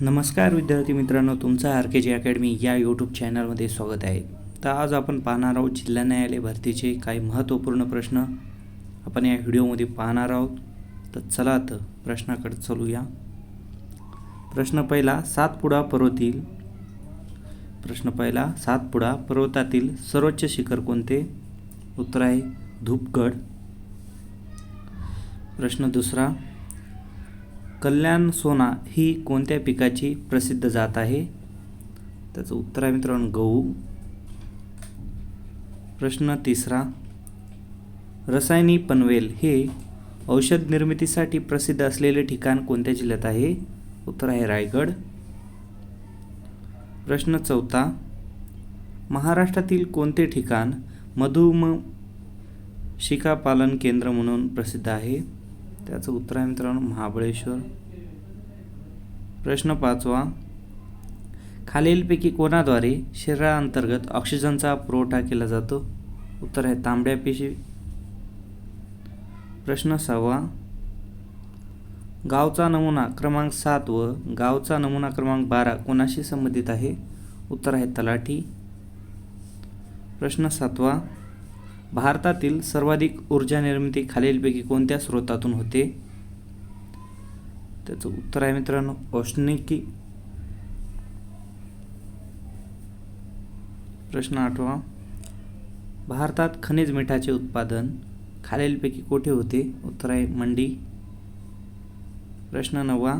नमस्कार विद्यार्थी मित्रांनो तुमचं आर के जी अकॅडमी या यूट्यूब चॅनलमध्ये स्वागत आहे. तर आज आपण पाहणार आहोत जिल्हा न्यायालय भरतीचे काही महत्त्वपूर्ण प्रश्न. आपण या व्हिडिओमध्ये पाहणार आहोत. तर चला तर प्रश्नाकडे चलूया. प्रश्न पहिला सातपुडा पर्वतील. प्रश्न पहिला सातपुडा पर्वतातील सर्वोच्च शिखर कोणते? उत्तर आहे धूपगड. प्रश्न दुसरा कल्याण सोना ही कोणत्या पिकाची प्रसिद्ध जात आहे? त्याचं उत्तर आहे मित्रांनो गहू. प्रश्न तिसरा रसायनी पनवेल हे औषध निर्मितीसाठी प्रसिद्ध असलेले ठिकाण कोणत्या जिल्ह्यात आहे? उत्तर आहे रायगड. प्रश्न चौथा महाराष्ट्रातील कोणते ठिकाण मधुम शिकापालन केंद्र म्हणून प्रसिद्ध आहे? त्याचं उत्तर आहे मित्रांनो महाबळेश्वर. प्रश्न पाचवा. खालीलपैकी कोणाद्वारे शरीराअंतर्गत ऑक्सिजनचा पुरवठा केला जातो? उत्तर आहे तांबड्या पेशी. प्रश्न सहावा. गावचा नमुना क्रमांक सात व गावचा नमुना क्रमांक बारा कोणाशी संबंधित आहे? उत्तर आहे तलाठी. प्रश्न सातवा. भारतातील सर्वाधिक ऊर्जा निर्मिती खालीलपैकी कोणत्या स्रोतातून होते? त्याचं उत्तर आहे मित्रांनो औष्णिकी. प्रश्न आठवा. भारतात खनिज मिठाचे उत्पादन खालीलपैकी कोठे होते? उत्तर आहे मंडी. प्रश्न नववा.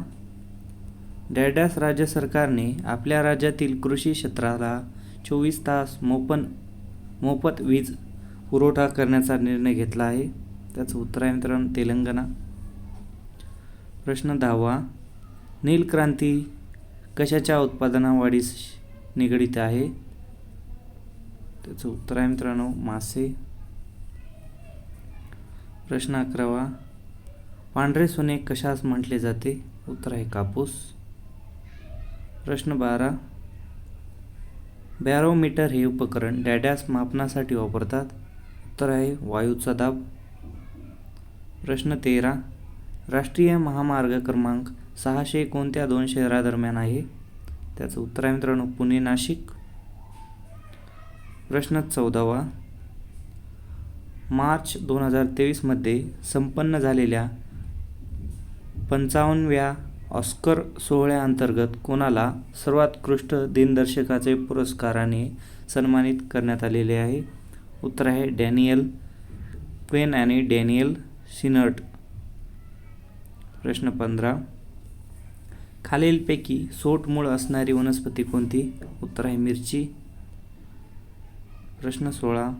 डॅडॅस राज्य सरकारने आपल्या राज्यातील कृषी क्षेत्राला चोवीस तास मोपन मोफत वीज पुरवठा करण्याचा निर्णय घेतला आहे. त्याचं उत्तर आहे मित्रांनो तेलंगणा. प्रश्न दहावा. नीलक्रांती कशाच्या उत्पादनावाढीस निगडीत आहे? त्याचं उत्तर आहे मित्रांनो मासे. प्रश्न अकरावा. पांढरे सोने कशास म्हटले जाते? उत्तर आहे कापूस. प्रश्न बारा. बॅरोमीटर हे उपकरण डॅडॅस मापनासाठी वापरतात. उत्तर आहे वायूचा दाब. प्रश्न तेरा. राष्ट्रीय महामार्ग क्रमांक सहाशे कोणत्या दोन शहरादरम्यान आहे. त्याचं उत्तर आहे मित्रांनो पुणे नाशिक. प्रश्न चौदावा. मार्च दोन हजार तेवीसमध्ये संपन्न झालेल्या पंचावन्नव्या ऑस्कर सोहळ्याअंतर्गत कोणाला सर्वोत्कृष्ट दिनदर्शकाचे पुरस्काराने सन्मानित करण्यात आलेले आहे? उत्तर आहे डॅनियल क्वेन आणि डॅनियल सिनर्ट. प्रश्न पंधरा. खालीलपैकी सोट मूळ असणारी वनस्पती कोणती? उत्तर आहे मिरची. प्रश्न सोळा.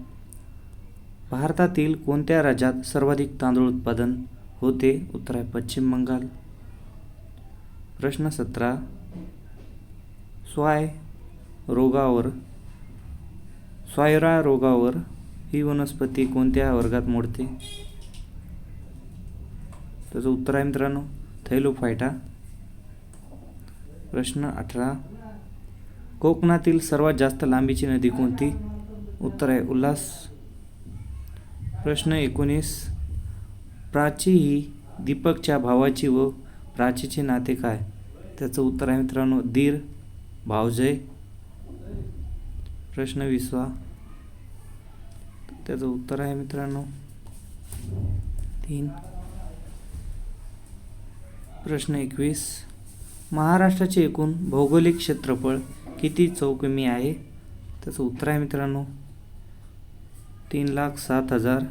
भारतातील कोणत्या राज्यात सर्वाधिक तांदूळ उत्पादन होते? उत्तर आहे पश्चिम बंगाल. प्रश्न सतरा. स्वाय रोगावर स्वायरा रोगावर ही वनस्पती कोणत्या वर्गात मोडते? त्याचं उत्तर आहे मित्रांनो थैलोफायटा प्रश्न अठरा. कोकणातील सर्वात जास्त लांबीची नदी कोणती? उत्तर आहे उल्हास. प्रश्न एकोणीस. प्राची ही दीपकच्या भावाची व प्राचीचे नाते काय? त्याचं उत्तर आहे मित्रांनो दीर भावजय. प्रश्न विसवा. त्याचं उत्तर आहे मित्रांनो. तीन. प्रश्न एकवीस. महाराष्ट्राचे एकूण भौगोलिक क्षेत्रफळ किती चौकमी आहे? त्याचं उत्तर आहे मित्रांनो. तीन लाख सात हजार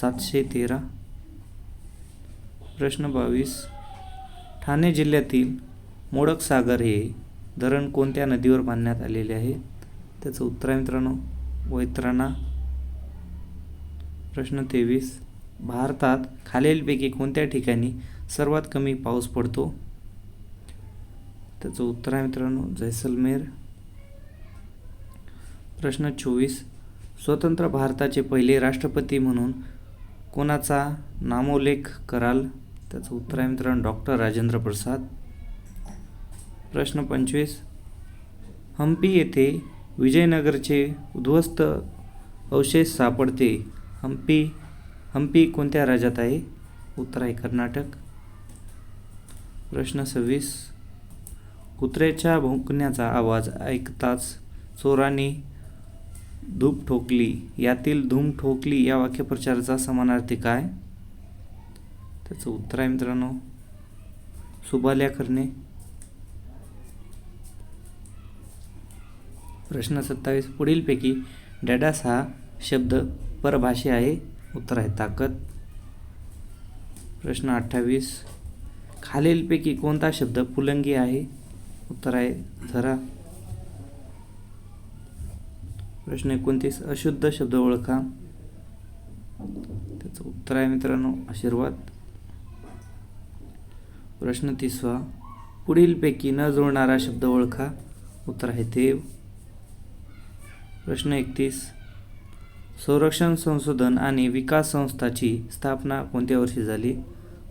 सातशे तेरा. प्रश्न बावीस. ठाणे जिल्ह्यातील मोडकसागर हे धरण कोणत्या नदीवर बांधण्यात आलेले आहे? त्याचं उत्तर आहे मित्रांनो. वैतरणा प्रश्न तेवीस. भारतात खालीलपैकी कोणत्या ठिकाणी सर्वात कमी पाऊस पडतो? त्याचं उत्तर आहे मित्रांनो जैसलमेर. प्रश्न चोवीस. स्वतंत्र भारताचे पहिले राष्ट्रपती म्हणून कोणाचा नामोल्लेख कराल? त्याचं उत्तर आहे मित्रांनो डॉक्टर राजेंद्र प्रसाद. प्रश्न पंचवीस. हम्पी येथे विजयनगरचे उद्ध्वस्त अवशेष सापडते. हम्पी हम्पी कोणत्या राज्यात आहे? उत्तर आहे कर्नाटक. प्रश्न सव्वीस. कुत्र्याच्या भोंकण्याचा आवाज ऐकताच चोराने धूप ठोकली. यातील धूम ठोकली या वाक्यप्रचाराचा समानार्थी काय? त्याचं उत्तर आहे मित्रांनो सुबाल्या करणे प्रश्न सत्तावीस. पुढीलपैकी डॅडास हा शब्द परभाषे आहे. उत्तर आहे ताकद. प्रश्न अठ्ठावीस. खालीलपैकी कोणता शब्द पुलंगी आहे? उत्तर आहे झरा प्रश्न एकोणतीस. अशुद्ध शब्द ओळखा. त्याचं उत्तर आहे मित्रांनो आशीर्वाद. प्रश्न तिसवा. पुढीलपैकी न जुळणारा शब्द ओळखा. उत्तर आहे देव. प्रश्न एकतीस. संरक्षण संशोधन आणि विकास संस्थाची स्थापना कोणत्या वर्षी झाली?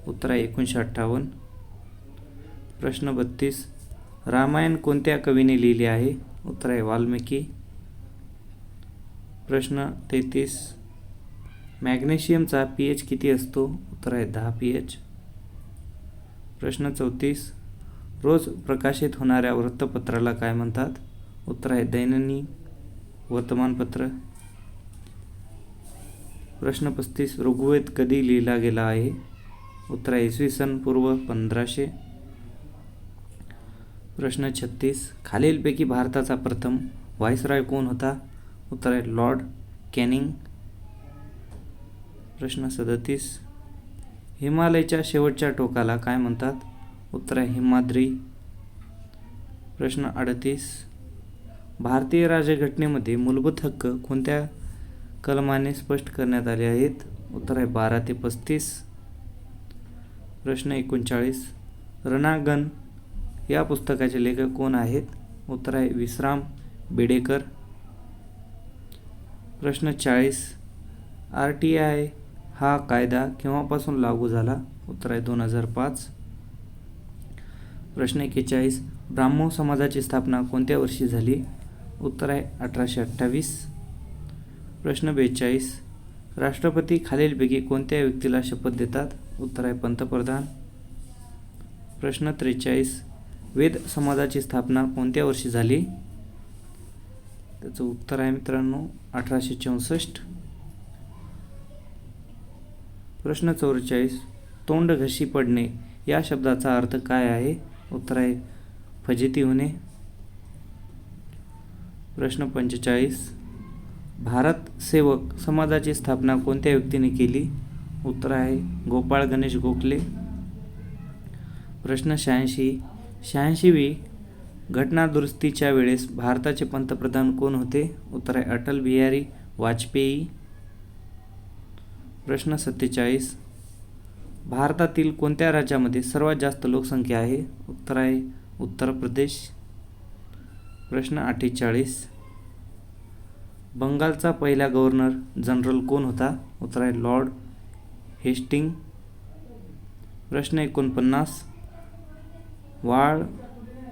उत्तर आहे एकोणीसशे अठ्ठावन्न. प्रश्न बत्तीस. रामायण कोणत्या कवीने लिहिले आहे? उत्तर आहे वाल्मिकी. प्रश्न तेहतीस. मॅग्नेशियमचा पी एच किती असतो? उत्तर आहे दहा पी एच. प्रश्न चौतीस. रोज प्रकाशित होणाऱ्या वृत्तपत्राला काय म्हणतात? उत्तर आहे दैनंदिन वर्तमानपत्र. प्रश्न पस्तीस ऋग्वेद कधी लिहिला गेला आहे? उत्तर इसवी सन पूर्व पंधराशे. प्रश्न छत्तीस खालीलपैकी भारताचा प्रथम व्हाईसरॉय कोण होता? उत्तर आहे लॉर्ड कॅनिंग. प्रश्न सदतीस हिमालयाच्या शेवटच्या टोकाला काय म्हणतात? उत्तर आहे हिमाद्री. प्रश्न अडतीस भारतीय राज्यघटनेमध्ये मूलभूत हक्क कोणत्या कलमाने स्पष्ट करण्यात आले आहेत. उत्तर आहे बारा ते पस्तीस. प्रश्न एकोणचाळीस. रणांगण या पुस्तकाचे लेखक कोण आहेत? उत्तर आहे विश्राम बेडेकर. प्रश्न चाळीस. आर टी आय हा कायदा केव्हापासून लागू झाला? उत्तर आहे दोन हजार पाच. प्रश्न एक्केचाळीस. ब्राह्मण समाजाची स्थापना कोणत्या वर्षी झाली? उत्तर आहे अठराशे अठ्ठावीस. प्रश्न बेचाळीस. राष्ट्रपती खालीलपैकी कोणत्या व्यक्तीला शपथ देतात? उत्तर आहे पंतप्रधान. प्रश्न त्रेचाळीस. वेद समाजाची स्थापना कोणत्या वर्षी झाली? त्याचं उत्तर आहे मित्रांनो अठराशे चौसष्ट. प्रश्न चौवेचाळीस. तोंड घशी पडणे या शब्दाचा अर्थ काय आहे? उत्तर आहे फजिती होणे. प्रश्न पंचेचाळीस. भारत सेवक समाजाची स्थापना कोणत्या व्यक्तीने केली? उत्तर आहे गोपाळ गणेश गोखले. प्रश्न शहाऐंशी. शहाऐंशीवी घटनादुरुस्तीच्या वेळेस भारताचे पंतप्रधान कोण होते? उत्तर आहे अटल बिहारी वाजपेयी. प्रश्न सत्तेचाळीस. भारतातील कोणत्या राज्यामध्ये सर्वात जास्त लोकसंख्या आहे? उत्तर आहे उत्तर प्रदेश. प्रश्न अठ्ठेचाळीस. बंगालचा पहिला गव्हर्नर जनरल कोण होता? उत्तर आहे लॉर्ड हेस्टिंग. प्रश्न एकोणपन्नास. वाळ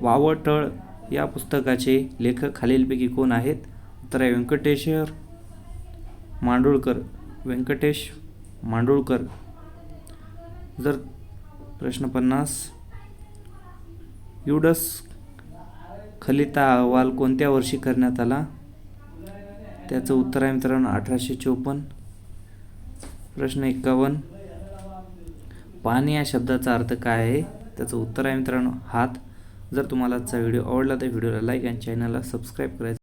वावटळ या पुस्तकाचे लेखक खालीलपैकी कोण आहेत? उत्तर आहे व्यंकटेश्वर मांडुळकर. व्यंकटेश मांडुळकर. जर प्रश्न पन्नास. युडस खलिता अहवाल कोणत्या वर्षी करण्यात आला? त्याचं उत्तर आहे मित्रांनो अठराशे चोपन्न. प्रश्न एक्कावन्न. पाणी या शब्दाचा अर्थ काय आहे? त्याचं उत्तर आहे मित्रांनो हात. जर तुम्हाला आजचा व्हिडिओ आवडला तर व्हिडिओला लाईक आणि चॅनलला सबस्क्राईब करायचं